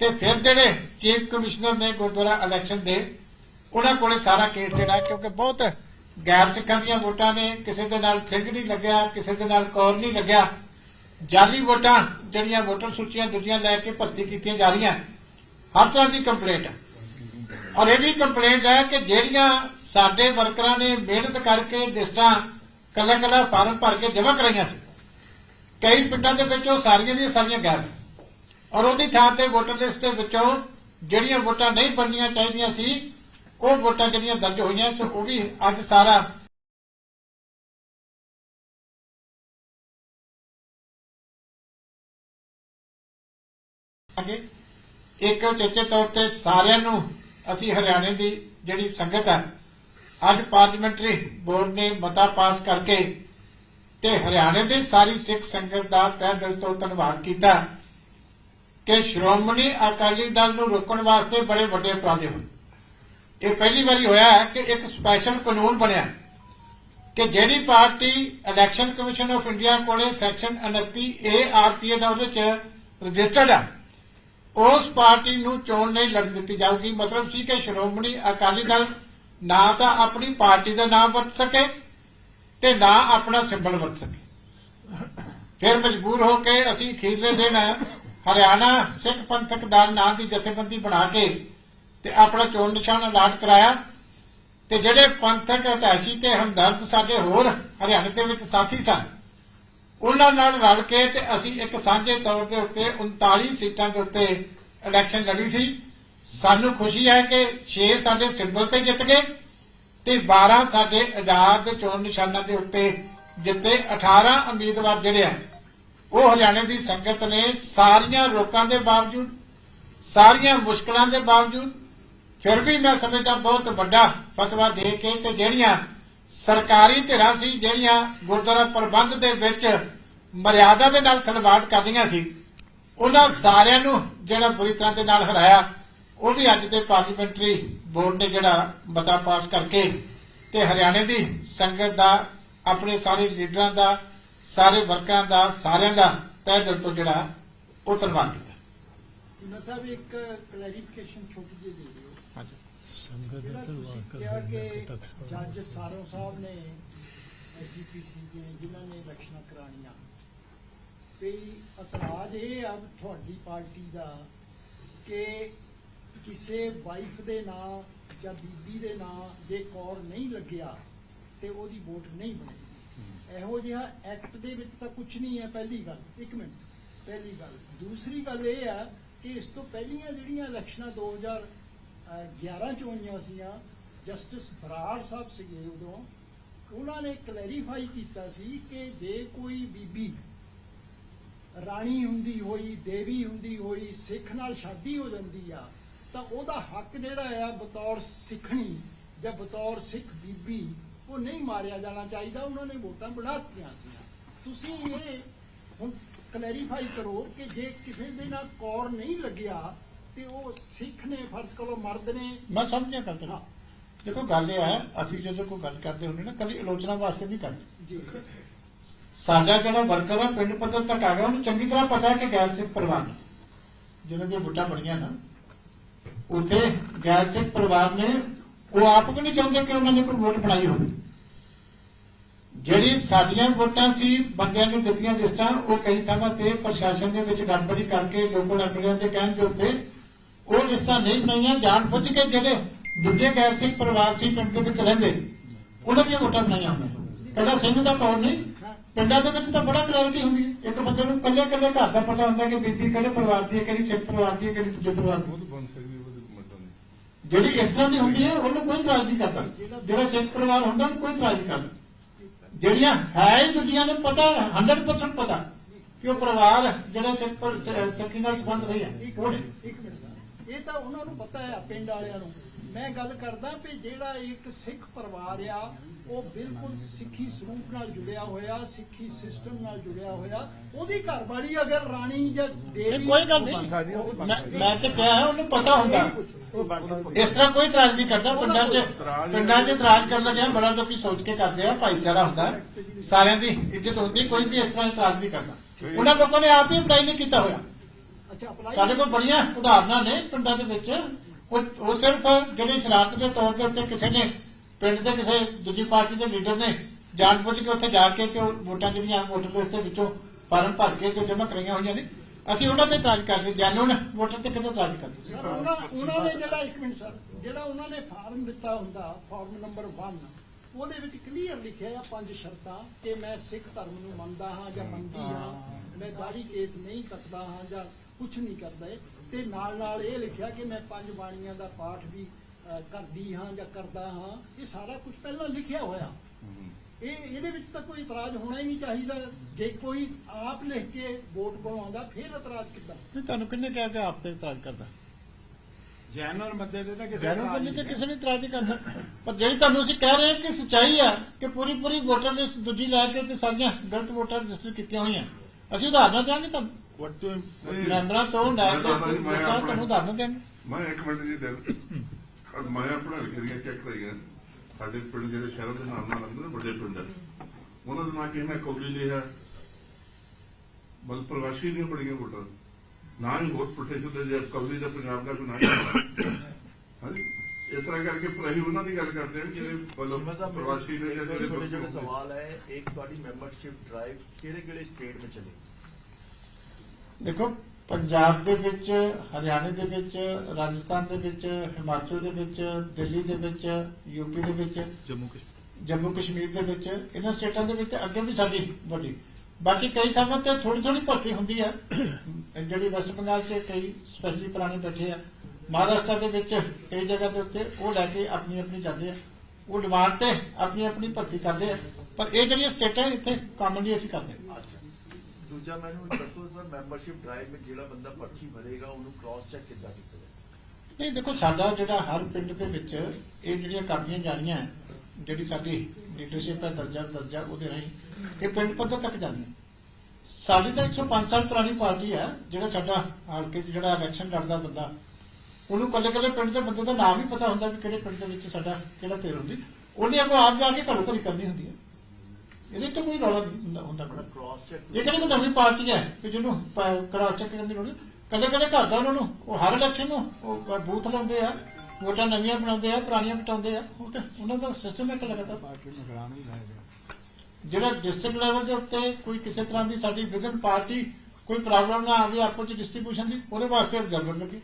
ਤੇ ਫਿਰ ਜਿਹੜੇ ਚੀਫ ਕਮਿਸ਼ਨਰ ਨੇ ਗੁਰਦੁਆਰਾ ਇਲੈਕਸ਼ਨ ਦੇ, ਉਹਨਾਂ ਕੋਲੇ ਸਾਰਾ ਕੇਸ ਜਿਹੜਾ ਕਿਉਂਕਿ ਬਹੁਤ ਗੈਰ ਸਿੱਖਾਂ ਦੀਆਂ ਵੋਟਾਂ ਨੇ, ਕਿਸੇ ਦੇ ਨਾਲ ਸਿੰਘ ਨਹੀਂ ਲੱਗਿਆ, ਕਿਸੇ ਦੇ ਨਾਲ ਕੌਰ ਨਹੀਂ ਲੱਗਿਆ। ਜਾਲੀ ਵੋਟਾਂ ਜਿਹੜੀਆਂ ਵੋਟਰ ਸੂਚੀਆਂ ਦੂਜੀਆਂ ਲੈ ਕੇ ਭਰਤੀ ਕੀਤੀਆਂ ਜਾ ਰਹੀਆਂ, ਹਰ ਤਰ੍ਹਾਂ ਦੀ ਕੰਪਲੇਂਟ ਔਰ ਇਹ ਵੀ ਕੰਪਲੇਂਟ ਹੈ ਕਿ ਜਿਹੜੀਆਂ ਸਾਡੇ ਵਰਕਰਾਂ ਨੇ ਮਿਹਨਤ ਕਰਕੇ ਲਿਸਟਾਂ ਕੱਲਾ ਕੱਲਾ ਫਾਰਮ ਭਰ ਕੇ ਜਮ੍ਹਾਂ ਕਰਾਈਆਂ ਸੀ, ਕਈ ਪਿੰਡਾਂ ਦੇ ਵਿੱਚ ਉਹ ਸਾਰੀਆਂ ਦੀਆਂ ਸਾਰੀਆਂ ਗਾਇਬ ਔਰ ਉਹਦੀ ਥਾਂ ਤੇ ਵੋਟਰ ਲਿਸਟ ਦੇ ਵਿੱਚੋਂ ਜਿਹੜੀਆਂ ਵੋਟਾਂ ਨਹੀਂ ਬਣਨੀਆਂ ਚਾਹੀਦੀਆਂ ਸੀ, ਉਹ ਵੋਟਾਂ ਜਿਹੜੀਆਂ ਦਰਜ ਹੋਈਆਂ ਸੋ, ਉਹ ਵੀ ਅੱਜ ਸਾਰਾ ਇੱਕ ਚੇਚੇ ਤੌਰ ਤੇ ਸਾਰਿਆਂ ਨੂੰ ਅਸੀਂ ਹਰਿਆਣੇ ਦੀ ਜਿਹੜੀ ਸੰਗਤ ਹੈ ਅੱਜ ਪਾਰਲੀਮੈਂਟਰੀ ਬੋਰਡ ਨੇ ਮਤਾ ਪਾਸ ਕਰਕੇ ਤੇ ਹਰਿਆਣੇ ਦੀ ਸਾਰੀ ਸਿੱਖ ਸੰਗਤ ਦਾ ਤਹਿ ਦਿਲ ਤੋਂ ਧੰਨਵਾਦ ਕੀਤਾ ਕਿ ਸ਼੍ਰੋਮਣੀ ਅਕਾਲੀ ਦਲ ਨੂੰ ਰੋਕਣ ਵਾਸਤੇ ਬੜੇ ਵੱਡੇ ਉਪਰਾਲੇ ਹੋਏ। ਇਹ ਪਹਿਲੀ ਵਾਰੀ ਹੋਇਆ ਹੈ ਕਿ ਇੱਕ ਸਪੈਸ਼ਲ ਕਾਨੂੰਨ ਬਣਿਆ ਕਿ ਜਿਹੜੀ party election commission of India ਕੋਲੇ ਸੈਕਸ਼ਨ 29 ਏ ਆਰਪੀਏ ਦਾ ਉਹਦੇ ਚ ਰਜਿਸਟਰਡ ਹੈ ਉਸ ਪਾਰਟੀ ਨੂੰ ਚੋਣ ਨਹੀਂ ਲੜਨ ਦਿੱਤੀ ਜਾਊਗੀ। ਮਤਲਬ ਸੀ ਕਿ ਸ਼੍ਰੋਮਣੀ ਅਕਾਲੀ ਦਲ ਨਾ ਤਾਂ ਆਪਣੀ ਪਾਰਟੀ ਦਾ ਨਾਮ ਵਰਤ ਸਕੇ ਤੇ ਨਾ ਆਪਣਾ ਸਿੰਬਲ ਵਰਤ ਸਕੇ। ਫਿਰ ਮਜਬੂਰ ਹੋ ਕੇ ਅਸੀਂ ਅਖੀਰਲੇ ਦਿਨ ਹਰਿਆਣਾ ਸਿੱਖ ਪੰਥਕ ਦਲ ਨਾਂ ਦੀ ਜਥੇਬੰਦੀ ਬਣਾ ਕੇ ਤੇ ਆਪਣਾ ਚੋਣ ਨਿਸ਼ਾਨ ਅਲਾਟ ਕਰਾਇਆ ਤੇ ਜਿਹੜੇ ਪੰਥਕ ਹਤੈਸ਼ੀ ਤੇ ਹਮਦਰਦ ਸਾਡੇ ਹੋਰ ਹਰਿਆਣੇ ਦੇ ਵਿੱਚ ਸਾਥੀ ਸਨ ਉਹਨਾਂ ਨਾਲ ਰਲ ਕੇ ਤੇ ਅਸੀਂ ਇੱਕ ਸਾਂਝੇ ਤੌਰ ਦੇ ਉੱਤੇ 39 ਸੀਟਾਂ ਦੇ ਉੱਤੇ ਇਲੈਕਸ਼ਨ ਲੜੀ ਸੀ। ਸਾਨੂੰ ਖੁਸ਼ੀ ਹੈ ਕਿ 6 ਸਾਡੇ ਸਿੰਬਲ ਤੇ ਜਿੱਤ ਗਏ ਤੇ 12 ਸਾਡੇ ਆਜ਼ਾਦ ਚੋਣ ਨਿਸ਼ਾਨਾਂ ਦੇ ਉੱਤੇ ਜਿੱਤੇ 18 ਉਮੀਦਵਾਰ ਜਿਹੜੇ ਆ, ਉਹ ਹਰਿਆਣੇ ਦੀ ਸੰਗਤ ਨੇ ਸਾਰੀਆਂ ਰੋਕਾਂ ਦੇ ਬਾਵਜੂਦ, ਸਾਰੀਆਂ ਮੁਸ਼ਕਲਾਂ ਦੇ ਬਾਵਜੂਦ, ਫਿਰ ਵੀ ਮੈਂ ਸਮਝਦਾ ਬਹੁਤ ਵੱਡਾ ਫਤਵਾ ਦੇ ਕੇ ਤੇ ਜਿਹੜੀਆਂ ਸਰਕਾਰੀ ਧਿਰਾਂ ਸੀ ਜਿਹੜੀਆਂ ਗੁਰਦੁਆਰਾ ਪ੍ਰਬੰਧ ਦੇ ਵਿੱਚ ਮਰਿਆਦਾ ਦੇ ਨਾਲ ਖਿਲਵਾੜ ਕਰਦੀਆਂ ਸੀ। ਉਹਨਾਂ ਸਾਰਿਆਂ ਨੂੰ ਜਿਹੜਾ ਬੁਰੀ ਤਰ੍ਹਾਂ ਦੇ ਨਾਲ ਹਰਾਇਆ, ਉਹ ਵੀ ਅੱਜ ਦੇ ਪਾਰਲੀਮੈਂਟਰੀ ਬੋਰਡ ਨੇ ਜਿਹੜਾ ਮਤਾ ਪਾਸ ਕਰਕੇ ਤੇ ਹਰਿਆਣੇ ਦੀ ਸੰਗਤ ਦਾ, ਆਪਣੇ ਸਾਰੇ ਲੀਡਰਾਂ ਦਾ, ਸਾਰੇ ਵਰਕਰਾਂ ਦਾ, ਸਾਰਿਆਂ ਦਾ ਤਹਿ ਦਿਲ ਤੋਂ ਜਿਹੜਾ ਉਹ ਧੰਨਵਾਦ ਕੀਤਾ
ਸਾਹਿਬ ਇੱਕ ਕਲੈਰੀਫਿਕੇਸ਼ਨ ਛੋਟੀ ਜਿਹੀ ਦੇ
ਸੰਗਤ
ਜਿਹੜਾ ਤੁਸੀਂ ਕਿਹਾ ਕਿ ਜੱਜ ਸਾਰੋ ਸਾਹਿਬ ਨੇ ਐਜੀਪੀਸੀ ਦੇ ਜਿਨ੍ਹਾਂ ਨੇ ਇਲੈਕਸ਼ਨਾਂ ਕਰਾਣੀਆਂ। ਤੇ ਇਤਰਾਜ਼ ਇਹ ਆ ਤੁਹਾਡੀ ਪਾਰਟੀ ਦਾ ਕਿ ਕਿਸੇ ਵਾਈਫ ਦੇ ਨਾਂ ਜਾਂ ਬੀਬੀ ਦੇ ਨਾਂ ਜੇ ਕੌਰ ਨਹੀਂ ਲੱਗਿਆ ਤੇ ਉਹਦੀ ਵੋਟ ਨਹੀਂ ਬਣੇਗੀ ਇਹੋ ਜਿਹਾ ਐਕਟ ਦੇ ਵਿੱਚ ਤਾਂ ਕੁਝ ਨਹੀਂ ਹੈ ਪਹਿਲੀ ਗੱਲ ਇੱਕ ਮਿੰਟ ਪਹਿਲੀ ਗੱਲ। ਦੂਸਰੀ ਗੱਲ ਇਹ ਆ ਕਿ ਇਸ ਤੋਂ ਪਹਿਲੀਆਂ ਜਿਹੜੀਆਂ ਇਲੈਕਸ਼ਨਾਂ 2011 ਚ ਹੋਈਆਂ ਸੀਆਂ, ਜਸਟਿਸ ਬਰਾੜ ਸਾਹਿਬ ਸੀਗੇ ਉਦੋਂ। ਉਹਨਾਂ ਨੇ ਕਲੈਰੀਫਾਈ ਕੀਤਾ ਸੀ ਕਿ ਜੇ ਕੋਈ ਬੀਬੀ ਰਾਣੀ ਹੁੰਦੀ ਹੋਈ, ਦੇਵੀ ਹੁੰਦੀ ਹੋਈ, ਸਿੱਖ ਨਾਲ ਸ਼ਾਦੀ ਹੋ ਜਾਂਦੀ ਆ, ਤਾਂ ਉਹਦਾ ਹੱਕ ਜਿਹੜਾ ਆ ਬਤੌਰ ਸਿੱਖਣੀ ਜਾਂ ਬਤੌਰ ਸਿੱਖ ਬੀਬੀ, ਉਹ ਨਹੀਂ ਮਾਰਿਆ ਜਾਣਾ ਚਾਹੀਦਾ। ਉਹਨਾਂ ਨੇ ਵੋਟਾਂ ਬਣਾ ਦਿੱਤੀਆਂ ਸੀ ਤੁਸੀਂ ਇਹ ਹੁਣ ਕਲੈਰੀਫਾਈ ਕਰੋ ਕਿ ਜੇ ਕਿਸੇ ਦੇ ਨਾਲ ਕੌਰ ਨਹੀਂ ਲੱਗਿਆ ਤੇ ਉਹ ਸਿੱਖ ਨੇ ਫਰਜ਼ ਕਰੋ ਮਰਦ ਨੇ।
ਮੈਂ ਸਮਝਿਆ ਗੱਲ
ਹਾਂ,
ਤੇ ਦੇਖੋ ਗੱਲ ਇਹ ਹੈ ਅਸੀਂ ਜਦੋਂ ਕੋਈ ਗੱਲ ਕਰਦੇ ਹੁੰਦੇ ਨਾ ਕਦੀ ਆਲੋਚਨਾ ਵਾਸਤੇ ਨਹੀਂ ਕਰਦੇ। ਸਾਡਾ ਜਿਹੜਾ ਵਰਕਰ ਹੈ ਪਿੰਡ ਪੱਧਰ ਤੱਕ ਆ ਗਿਆ ਉਹਨੂੰ ਚੰਗੀ ਤਰ੍ਹਾਂ ਪਤਾ ਹੈ ਕਿ ਗੈਰ ਸਿੱਖ ਪਰਿਵਾਰ ਜਿਹਨਾਂ ਦੀਆਂ ਵੋਟਾਂ ਬਣੀਆਂ ਨਾ ਉੱਥੇ ਗੈਰ ਸਿੱਖ ਪਰਿਵਾਰ ਨੇ ਉਹ ਆਪ ਵੀ ਨਹੀਂ ਚਾਹੁੰਦੇ ਕਿ ਉਹਨਾਂ ਨੇ ਕੋਈ ਵੋਟ ਬਣਾਈ ਹੋਵੇ। ਜਿਹੜੀ ਸਾਡੀਆਂ ਵੋਟਾਂ ਸੀ ਬੰਦਿਆਂ ਨੂੰ ਦਿੱਤੀਆਂ ਲਿਸਟਾਂ ਉਹ ਕਈ ਥਾਵਾਂ ਤੇ ਪ੍ਰਸ਼ਾਸਨ ਦੇ ਵਿੱਚ ਗੜਬੜੀ ਕਰਕੇ ਲੋਕਾਂ ਐਮਐਲਏ ਦੇ ਕਹਿਣ ਦੇ ਉੱਤੇ ਉਹ ਲਿਸਟਾਂ ਨਹੀਂ ਬਣਾਈਆਂ, ਜਾਣ ਬੁੱਝ ਕੇ ਜਿਹੜੇ ਦੂਜੇ ਗੈਰ ਸਿੱਖ ਪਰਿਵਾਰ ਸੀ, ਪਿੰਡ ਦੇ ਵਿੱਚ ਰਹਿੰਦੇ, ਉਹਨਾਂ ਦੀਆਂ ਵੋਟਾਂ ਬਣਾਈਆਂ ਹੋਈਆਂ ਪਹਿਲਾਂ ਸਿੰਘ ਦਾ ਕੌਣ ਨਹੀਂ? ਪਿੰਡਾਂ ਦੇ ਵਿੱਚ ਤਾਂ ਬੜਾ ਕਲੈਰਿਟੀ ਹੁੰਦੀ ਹੈ। ਇੱਕ ਬੰਦੇ ਨੂੰ ਕੱਲੇ ਕੱਲੇ ਘਰ ਦਾ ਪਤਾ ਹੁੰਦਾ ਕਿ ਬੀਬੀ ਕਿਹੜੇ ਪਰਿਵਾਰ ਦੀ ਹੈ, ਕਿਹੜੀ ਸਿੱਖ ਪਰਿਵਾਰ ਦੀ ਹੈ, ਕਿਹੜੀ ਦੂਜੇ ਪਰਿਵਾਰ ਦੀ ਜਿਹੜੀ ਇਸ ਤਰ੍ਹਾਂ ਦੀ ਹੁੰਦੀ ਹੈ, ਉਹਨੂੰ ਕੋਈ ਇਤਰਾਜ਼ ਨਹੀਂ ਕਰਦਾ। ਜਿਹੜਾ ਸਿੱਖ ਪਰਿਵਾਰ ਹੁੰਦਾ, ਉਹਨੂੰ ਕੋਈ ਇਤਰਾਜ਼ ਨਹੀਂ ਕਰਦਾ। ਜਿਹੜੀਆਂ ਹੈ ਦੂਜੀਆਂ ਨੂੰ ਪਤਾ 100% ਪਤਾ ਕਿ ਉਹ ਪਰਿਵਾਰ ਜਿਹੜਾ ਸਿੱਖ ਸਿੱਖੀ ਨਾਲ ਸੰਬੰਧ ਨਹੀਂ ਹੈ ਉਹ
ਇੱਕ ਮਿੰਟ ਇਹ ਤਾਂ ਉਹਨਾਂ ਨੂੰ ਪਤਾ ਹੈ ਪਿੰਡ ਵਾਲਿਆਂ ਨੂੰ। ਮੈਂ ਗੱਲ ਕਰਦਾ ਵੀ ਜਿਹੜਾ ਇੱਕ ਸਿੱਖ ਪਰਿਵਾਰ ਆ ਉਹ ਬਿਲਕੁਲ ਸਿੱਖੀ ਸਰੂਪ ਨਾਲ ਜੁੜਿਆ ਹੋਇਆ ਸਿੱਖੀ ਸਿਸਟਮ ਨਾਲ ਜੁੜਿਆ ਹੋਇਆ। ਉਹਦੀ ਘਰਵਾਲੀ ਅਗਰ ਰਾਣੀ ਜਾਂ ਦੇਵੀ
ਕੋਈ ਗੱਲ ਨਹੀਂ। ਮੈਂ ਮੈਂ ਤੇ ਕਿਹਾ ਹੈ ਉਹਨੂੰ ਪਤਾ ਹੁੰਦਾ। ਇਸ ਤਰ੍ਹਾਂ ਕੋਈ ਇਤਰਾਜ਼ ਨਹੀਂ ਕਰਦਾ। ਪਿੰਡਾਂ 'ਚ ਪਿੰਡਾਂ 'ਚ ਇਤਰਾਜ਼ ਕਰਨ ਲੱਗਿਆ ਬੜਾ ਲੋਕੀ ਸੋਚ ਕੇ ਕਰਦੇ ਆ ਭਾਈਚਾਰਾ ਹੁੰਦਾ। ਸਾਰਿਆਂ ਦੀ ਇੱਜ਼ਤ ਹੁੰਦੀ ਕੋਈ ਵੀ ਇਸ ਤਰ੍ਹਾਂ ਇਤਰਾਜ਼ ਨਹੀਂ ਕਰਦਾ। ਉਹਨਾਂ ਲੋਕਾਂ ਨੇ ਆਪ ਹੀ ਅਪਲਾਈ ਨਹੀਂ ਕੀਤਾ ਹੋਇਆ। ਸਾਡੇ ਕੋਲ ਬੜੀਆਂ ਉਦਾਹਰਨਾਂ ਨੇ ਪਿੰਡਾਂ ਦੇ ਵਿੱਚ। ਉਹ ਉਹ ਸਿਰਫ ਜਿਹੜੀ ਸ਼ਰਾਰਤ ਦੇ ਤੌਰ ਦੇ ਉੱਤੇ ਕਿਸੇ ਨੇ ਪਿੰਡ ਦੇ ਕਿਸੇ ਦੂਜੀ ਪਾਰਟੀ ਦੇ ਲੀਡਰ ਨੇ ਜਾਣਬੁੱਝ ਕੇ ਉੱਥੇ ਜਾ ਕੇ ਤੇ ਉਹ ਵੋਟਾਂ ਜਿਹੜੀਆਂ ਵੋਟਰ ਲਿਸਟ ਦੇ ਵਿੱਚੋਂ ਫਾਰਮ ਭਰ ਕੇ ਤੇ ਜਮ੍ਹਾਂ ਕਰਾਈਆਂ ਹੋਈਆਂ ਨੇ। ਅਸੀਂ ਉਹਨਾਂ ਤੇ ਇਤਰਾਜ਼ ਕਰਦੇ ਜੈਨੂਨ ਵੋਟਰ ਤੇ ਕਿਤੇ ਇਤਰਾਜ਼ ਕਰਦੇ
ਉਹਨਾਂ ਨੇ ਜਿਹੜਾ ਇੱਕ ਮਿੰਟ ਸਰ ਜਿਹੜਾ ਉਹਨਾਂ ਨੇ ਫਾਰਮ ਦਿੱਤਾ ਹੁੰਦਾ ਫਾਰਮ ਨੰਬਰ 1 ਉਹਦੇ ਵਿੱਚ ਕਲੀਅਰ ਲਿਖਿਆ ਆ ਪੰਜ ਸ਼ਰਤਾਂ ਕਿ ਮੈਂ ਸਿੱਖ ਧਰਮ ਨੂੰ ਮੰਨਦਾ ਹਾਂ ਜਾਂ ਮੰਨਦੀ ਹਾਂ। ਮੈਂ ਦਾੜੀ ਕੇਸ ਨਹੀਂ ਕੱਟਦਾ ਹਾਂ ਜਾਂ ਕੁਝ ਨਹੀਂ ਕਰਦਾ ਏ। ਤੇ ਨਾਲ ਨਾਲ ਇਹ ਲਿਖਿਆ ਕਿ ਮੈਂ ਪੰਜ ਬਾਣੀਆਂ ਦਾ ਪਾਠ ਵੀ ਕਰਦੀ ਹਾਂ ਜਾਂ ਕਰਦਾ ਹਾਂ ਇਹ ਸਾਰਾ ਕੁਝ ਪਹਿਲਾਂ ਲਿਖਿਆ ਹੋਇਆ। ਇਹ ਇਹਦੇ ਵਿੱਚ ਤਾਂ ਕੋਈ ਇਤਰਾਜ਼ ਹੋਣਾ ਹੀ ਨਹੀਂ ਚਾਹੀਦਾ। ਜੇ ਕੋਈ ਆਪ ਲਿਖ ਕੇ ਵੋਟ ਬਣਵਾਉਂਦਾ ਫਿਰ ਇਤਰਾਜ਼ ਕਿੱਦਾਂ?
ਨਹੀਂ ਤੁਹਾਨੂੰ ਕਿੰਨੇ ਕਿਹਾ ਕਿ ਆਪ ਤੇ ਇਤਰਾਜ਼ ਕਰਦਾ?
ਜੈਨ ਔਰ ਮੱਦੇ ਦੇ ਤਾਂ ਕਿਸੇ
ਜੈਨੂਨ
ਇਤਰਾਜ਼
ਬੰਦੇ ਤੇ ਕਿਸੇ ਨੇ ਇਤਰਾਜ਼ ਨਹੀਂ ਕਰਦਾ ਪਰ ਜਿਹੜੀ ਤੁਹਾਨੂੰ ਅਸੀਂ ਕਹਿ ਰਹੇ ਹਾਂ ਕਿ ਸੱਚਾਈ ਆ ਕਿ ਪੂਰੀ ਪੂਰੀ ਵੋਟਰ ਲਿਸਟ ਦੂਜੀ ਲੈ ਕੇ ਤੇ ਸਾਰੀਆਂ ਗਲਤ ਵੋਟਰ ਰਜਿਸਟਰ ਕੀਤੀਆਂ ਹੋਈਆਂ। ਅਸੀਂ ਉਦਾਹਰਨਾਂ ਦਿਆਂਗੇ ਤੁਹਾਨੂੰ।
What
ਤੋਂ
ਮੈਂ
ਵੋਟਾਂ
ਇੱਕ ਮਿੰਟ ਜੀ ਦਿਲ ਮੈਂ ਆਪਣਾ ਚੈੱਕ ਕਰਾਈਆਂ ਸਾਡੇ ਪਿੰਡ ਜਿਹੜੇ ਸ਼ਹਿਰਾਂ ਦੇ ਨਾਮ ਨਾਲ ਲੱਗਦੇ ਨੇ ਵੱਡੇ ਪਿੰਡ। ਆ। ਉਹਨਾਂ ਦਾ ਨਾਂ ਕਿਹਨਾਂ ਕੌਲੀ ਲਿਆ ਬਲ ਪ੍ਰਵਾਸੀ ਨਹੀਂ ਬੜੀਆਂ ਵੋਟਰ ਨਾ ਹੀ ਹੋਰ ਪ੍ਰੋਟੈਕਸ਼ਨ ਦੇ ਜੇ ਕੌਲੀ ਦਾ ਪੰਜਾਬ ਦਾ ਕੋਈ ਨਾਂ ਹੀ ਹਾਂਜੀ। ਇਸ ਤਰ੍ਹਾਂ ਕਰਕੇ ਪਰ ਅਸੀਂ ਉਹਨਾਂ ਦੀ ਗੱਲ ਕਰਦੇ ਜਿਹੜੇ ਪ੍ਰਵਾਸੀ ਨੇ
ਜਿਹੜੇ ਸਵਾਲ ਹੈ ਇੱਕ ਤੁਹਾਡੀ ਮੈਂਬਰਸ਼ਿਪ ਡਰਾਈਵ ਕਿਹੜੇ ਕਿਹੜੇ ਸਟੇਟ ਵਿੱਚ ਚਲੀ?
ਦੇਖੋ ਪੰਜਾਬ ਦੇ ਵਿੱਚ ਹਰਿਆਣੇ ਦੇ ਵਿੱਚ ਰਾਜਸਥਾਨ ਦੇ ਵਿੱਚ ਹਿਮਾਚਲ ਦੇ ਵਿੱਚ ਦਿੱਲੀ ਦੇ ਵਿੱਚ ਯੂਪੀ ਦੇ ਵਿੱਚ
ਜੰਮੂ ਕਸ਼ਮੀਰ।
ਜੰਮੂ ਕਸ਼ਮੀਰ ਦੇ ਵਿੱਚ ਇਹਨਾਂ ਸਟੇਟਾਂ ਦੇ ਵਿੱਚ ਅੱਗੇ ਵੀ ਸਾਡੀ ਵੱਡੀ ਬਾਕੀ ਕਈ ਥਾਵਾਂ ਤੇ ਥੋੜੀ ਥੋੜੀ ਭਰਤੀ ਹੁੰਦੀ ਹੈ ਜਿਹੜੀ ਵੈਸਟ ਬੰਗਾਲ 'ਚ ਕਈ ਸਪੈਸ਼ਲੀ ਪੁਰਾਣੇ ਬੈਠੇ ਆ। ਮਹਾਰਾਸ਼ਟਰ ਦੇ ਵਿੱਚ ਕਈ ਜਗ੍ਹਾ ਦੇ ਉੱਤੇ ਉਹ ਲੈ ਕੇ ਆਪਣੀ ਆਪਣੀ ਜਾਂਦੇ ਆ। ਉਹ ਡਿਮਾਂਡ ਤੇ ਆਪਣੀ ਆਪਣੀ ਭਰਤੀ ਕਰਦੇ ਆ। ਪਰ ਇਹ ਜਿਹੜੀਆਂ ਸਟੇਟਾਂ ਇੱਥੇ ਕਾਮਨਲੀ ਅਸੀਂ ਕਰਦੇ ਹਾਂ
ਦੂਜਾ ਮੈਨੂੰ ਦੱਸੋ ਸਰ ਮੈਂਬਰਸ਼ਿਪ ਡਰਾਈਵ ਵਿੱਚ ਜਿਹੜਾ ਬੰਦਾ ਪਰਚੀ ਭਰੇਗਾ ਉਹਨੂੰ ਕ੍ਰਾਸ ਚੈੱਕ ਕਿੱਦਾਂ ਕੀਤਾ ਜਾਏ?
ਨਹੀਂ ਦੇਖੋ ਸਾਡਾ ਜਿਹੜਾ ਹਰ ਪਿੰਡ ਦੇ ਵਿੱਚ ਇਹ ਜਿਹੜੀਆਂ ਕਾਪੀਆਂ ਜਾਣੀਆਂ ਹੈ, ਜਿਹੜੀ ਸਾਡੀ ਲੀਡਰਸ਼ਿਪ ਹੈ ਦਰਜਾ ਦਰਜਾ ਉਹਦੇ ਰਾਹੀਂ ਇਹ ਪਿੰਡ ਪੱਧਰ ਤੱਕ ਜਾਂਦੀ ਸਾਡੀ ਤਾਂ 105 ਸਾਲ ਪੁਰਾਣੀ ਪਾਰਟੀ ਹੈ ਜਿਹੜਾ ਸਾਡਾ ਹਲਕੇ 'ਚ ਜਿਹੜਾ ਇਲੈਕਸ਼ਨ ਲੜਦਾ ਬੰਦਾ ਉਹਨੂੰ ਕੱਲੇ ਕੱਲੇ ਪਿੰਡ ਦੇ ਬੰਦੇ ਦਾ ਨਾਮ ਵੀ ਪਤਾ ਹੁੰਦਾ ਵੀ ਕਿਹੜੇ ਪਿੰਡ ਦੇ ਵਿੱਚ ਸਾਡਾ ਕਿਹੜਾ ਤੇਲ ਹੁੰਦੀ। ਉਹਨੇ ਅੱਗੋਂ ਆਪ ਜਾ ਕੇ ਘਰੋਂ ਘਰੀ ਕਰਨੀ ਹੁੰਦੀ ਹੈ। ਇਹਦੇ ਤੇ ਕੋਈ ਰੌਲਾ ਨਹੀਂ ਹੁੰਦਾ- ਹੁੰਦਾ ਬੜਾ
ਕ੍ਰਾਸ ਚੈੱਕ
ਇਹ ਕਿਹੜੀ ਕੋਈ ਨਵੀਂ ਪਾਰਟੀ ਹੈ ਕਿ ਜਿਹਨੂੰ ਕਰਾਸ ਚੈੱਕ ਕਰਨ ਦੀ ਲੋੜ ਨਹੀਂ ਕਦੇ ਕਦੇ ਘਰ ਦਾ ਉਹਨਾਂ ਨੂੰ ਉਹ ਹਰ ਇਲੈਕਸ਼ਨ ਨੂੰ ਉਹ ਬੂਥ ਲਾਉਂਦੇ ਆ ਵੋਟਾਂ ਨਵੀਆਂ ਬਣਾਉਂਦੇ ਆ ਪੁਰਾਣੀਆਂ ਪਟਾਉਂਦੇ ਆ ਉਹ ਤੇ ਉਹਨਾਂ ਦਾ ਸਿਸਟਮ ਇੱਕ ਲੱਗਦਾ
ਪਾਰਟੀ ਨਿਗਰਾਨ ਲਾਇਆ
ਜਿਹੜਾ ਡਿਸਟ੍ਰਿਕਟ ਲੈਵਲ ਦੇ ਉੱਤੇ ਕੋਈ ਕਿਸੇ ਤਰ੍ਹਾਂ ਦੀ ਸਾਡੀ ਵਿਗਨ ਪਾਰਟੀ ਕੋਈ ਪ੍ਰੋਬਲਮ ਨਾ ਆਵੇ ਆਪੋ ਚ ਡਿਸਟ੍ਰੀਬਿਊਸ਼ਨ ਦੀ ਉਹਦੇ ਵਾਸਤੇ ਰਿਜ਼ਰਵਰ ਲੱਗੇ।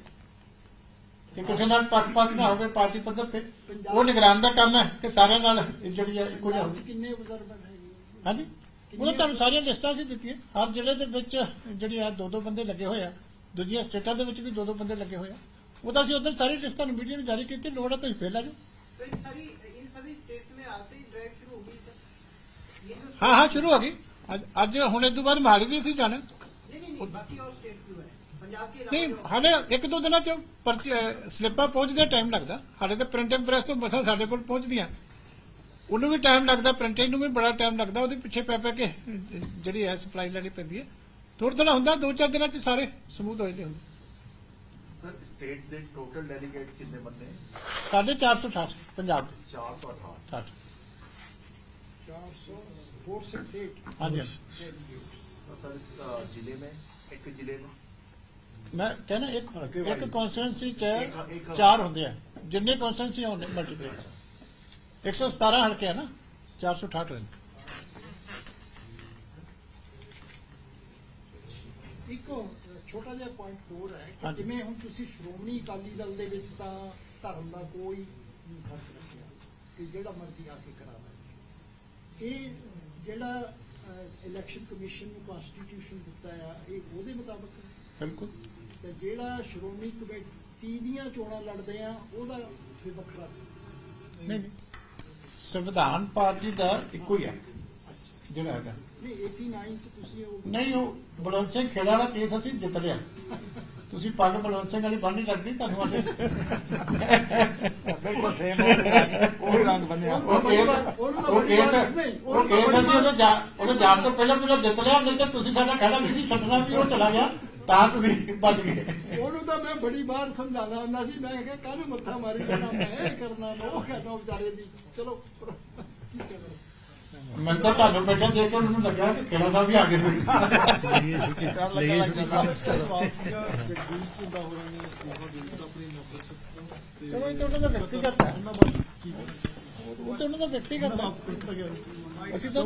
ਕਿ ਕਿਸੇ ਨਾਲ ਪੱਖ-ਪੱਖ ਨਾ ਹੋਵੇ ਪਾਰਟੀ ਪੱਧਰ ਤੇ ਉਹ ਨਿਗਰਾਨ ਦਾ ਕੰਮ ਹੈ ਕਿ ਸਾਰਿਆਂ ਨਾਲ ਜਿਹੜੀ ਹੈ ਹੋਵੇ।
ਕਿੰਨੇ ਹੈਗੇ
ਹਾਂਜੀ? ਉਹ ਤੁਹਾਨੂੰ ਸਾਰੀਆਂ ਲਿਸਟਾਂ ਸੀ ਦਿੱਤੀਆਂ। ਹਰ ਜਿਹੜੇ ਦੇ ਵਿੱਚ ਜਿਹੜੇ ਆ ਦੋ ਦੋ ਬੰਦੇ ਲੱਗੇ ਹੋਏ ਆ। ਦੂਜੀਆਂ ਸਟੇਟਾਂ ਦੇ ਵਿੱਚ ਵੀ ਦੋ ਦੋ ਬੰਦੇ ਲੱਗੇ ਹੋਏ ਆ। ਉਹ ਤਾਂ ਅਸੀਂ ਉਦੋਂ ਸਾਰੀ ਲਿਸਟਾਂ ਨੂੰ ਮੀਡੀਆ ਨੂੰ ਜਾਰੀ ਕੀਤੀ। ਲੋੜ ਆ ਤੁਸੀਂ ਫੇਲ ਆ ਜਾਓ ਹਾਂ ਹਾਂ ਸ਼ੁਰੂ ਹੋ ਗਈ। ਅੱਜ ਹੁਣ ਇਸ ਤੋਂ ਬਾਅਦ ਮਹਾਲੀ ਵੀ ਅਸੀਂ ਜਾਣਾ। ਨਹੀਂ ਹਾਲੇ ਇੱਕ ਦੋ ਦਿਨਾਂ ਚ ਸਲਿੱਪਾਂ ਪਹੁੰਚਦੇ ਟਾਈਮ ਲੱਗਦਾ। ਹਾਲੇ ਤਾਂ ਪ੍ਰਿੰਟਿੰਗ ਪ੍ਰੈਸ ਤੋਂ ਬਸਾਂ ਸਾਡੇ ਕੋਲ ਪਹੁੰਚਦੀਆਂ। ਉਹਨੂੰ ਵੀ ਟਾਈਮ ਲੱਗਦਾ ਪ੍ਰਿੰਟਿੰਗ ਨੂੰ ਵੀ ਬੜਾ ਟਾਈਮ ਲੱਗਦਾ ਉਹਦੇ ਪਿੱਛੇ ਪੈ ਪੈ ਕੇ ਜਿਹੜੀ ਹੈ ਸਪਲਾਈ ਲੈਣੀ ਪੈਂਦੀ ਹੈ। ਥੋੜਾ ਥੋੜਾ ਹੁੰਦਾ ਦੋ ਚਾਰ ਦਿਨਾਂ 'ਚ ਸਾਰੇ ਸਮੂਥ ਹੋ ਜਾਂਦੇ ਹੁੰਦੇ।
ਸਰ ਸਟੇਟ ਦੇ ਟੋਟਲ ਡੈਲੀਗੇਟ ਕਿੰਨੇ ਬੰਦੇ?
ਸਾਡੇ 468 ਪੰਜਾਬ ਦੇ।
468
ਹਾਂਜੀ।
ਸਰ ਜ਼ਿਲ੍ਹੇ ਮੇਂ ਇੱਕ ਜ਼ਿਲ੍ਹੇ
ਮੈਂ ਕਹਿੰਦਾ ਇੱਕ ਇੱਕ ਕਨਸਟੀਟੂਐਂਸੀ ਚ ਚਾਰ ਹੁੰਦੇ ਆ। ਜਿੰਨੇ ਕਨਸਟੀਟੂਐਂਸੀ 117 ਹਲਕੇ ਆ ਨਾ 468 ਹੋਏ ਨੇ।
ਇੱਕ ਛੋਟਾ ਜਿਹਾ ਪੁਆਇੰਟ ਹੋਰ ਹੈ ਕਿ
ਹਾਂਜੀ।
ਜਿਵੇਂ ਹੁਣ ਤੁਸੀਂ ਸ਼੍ਰੋਮਣੀ ਅਕਾਲੀ ਦਲ ਦੇ ਵਿੱਚ ਤਾਂ ਧਰਮ ਦਾ ਕੋਈ ਨਹੀਂ ਫ਼ਰਕ ਰੱਖਿਆ ਕਿ ਜਿਹੜਾ ਮਰਜ਼ੀ ਆ ਕੇ ਕਰਾਵੇ ਇਹ ਜਿਹੜਾ ਇਲੈਕਸ਼ਨ ਕਮਿਸ਼ਨ ਨੂੰ ਕਨਸਟੀਟਿਊਸ਼ਨ ਦਿੱਤਾ ਆ ਇਹ ਉਹਦੇ ਮੁਤਾਬਕ ਹੈ।
ਬਿਲਕੁਲ
ਤੇ ਜਿਹੜਾ ਸ਼੍ਰੋਮਣੀ ਕਮੇਟੀ ਦੀਆਂ ਚੋਣਾਂ ਲੜਦੇ ਆ ਉਹਦਾ ਫਿਰ ਵੱਖਰਾ
ਨਹੀਂ ਨਹੀਂ ਸੰਵਿਧਾਨ ਪਾਰਟੀ ਦਾ ਇੱਕੋ ਹੀ ਹੈ ਜਿਹੜਾ ਹੈਗਾ।
ਨਹੀਂ 89 ਚ ਤੁਸੀਂ ਉਹ
ਨਹੀਂ ਉਹ ਬਲਵੰਤ ਸਿੰਘ ਖੇੜਾ ਵਾਲਾ ਕੇਸ ਅਸੀਂ ਜਿੱਤ ਲਿਆ। ਤੁਸੀਂ ਪੱਗ ਬਲਵੰਤ ਸਿੰਘ ਵਾਲੀ ਬੰਨ੍ਹਣੀ ਲੱਗਦੀ ਤੁਹਾਨੂੰ ਅੱਗੇ
ਬਿਲਕੁਲ ਸੇਮ ਉਹ ਹੀ ਰੰਗ ਬੰਨਿਆ।
ਉਹ ਕੇਸ ਉਹ ਕੇਸ ਉਹ ਕੇਸ ਅਸੀਂ ਉਹਦੇ ਜਾਣ ਤੋਂ ਪਹਿਲਾਂ ਪਹਿਲਾਂ ਜਿੱਤ ਲਿਆ ਨਹੀਂ ਤਾਂ ਤੁਸੀਂ ਸਾਡਾ ਖੜਾ ਨਹੀਂ ਸੀ ਛੱਡਣਾ ਵੀ ਉਹ ਚਲਾ ਗਿਆ। ਤਾਂ ਤੁਸੀਂ ਬਚ ਗਏ
ਉਹਨੂੰ ਤਾਂ ਮੈਂ ਬੜੀ ਵਾਰ ਸਮਝਾਉਂਦਾ ਹੁੰਦਾ ਸੀ। ਮੈਂ ਕਿਹਾ ਕਾਹਨੂੰ ਮੱਥਾ ਮਾਰੀ ਜਾਣਾ ਮੈਂ ਇਹ ਕਰਨਾ ਮੈਂ ਉਹ ਕਰਨਾ ਵਿਚਾਰੇ ਦੀ। ਚਲੋ ਕੀ ਕਰਨਾ?
ਮੈਂ ਤਾਂ ਤੁਹਾਨੂੰ ਬੈਠਾ ਦੇਖ ਕੇ ਉਹਨੂੰ ਲੱਗਾ ਕਿ ਖੇੜਾ ਸਾਹਿਬ ਵੀ ਆ ਗਏ ਹੋਏ।
ਲਈਏ ਛੁੱਟੀ। ਲਈਏ ਛੁੱਟੀ।
ਚਲੋ ਇਹ ਤਾਂ ਉਹਨਾਂ ਦਾ ਵਿਅਕਤੀਗਤ ਹੈ। ਉਹ ਤਾਂ ਉਹਨਾਂ ਦਾ ਵਿਅਕਤੀਗਤ ਹੈ। ਅਸੀਂ ਤਾਂ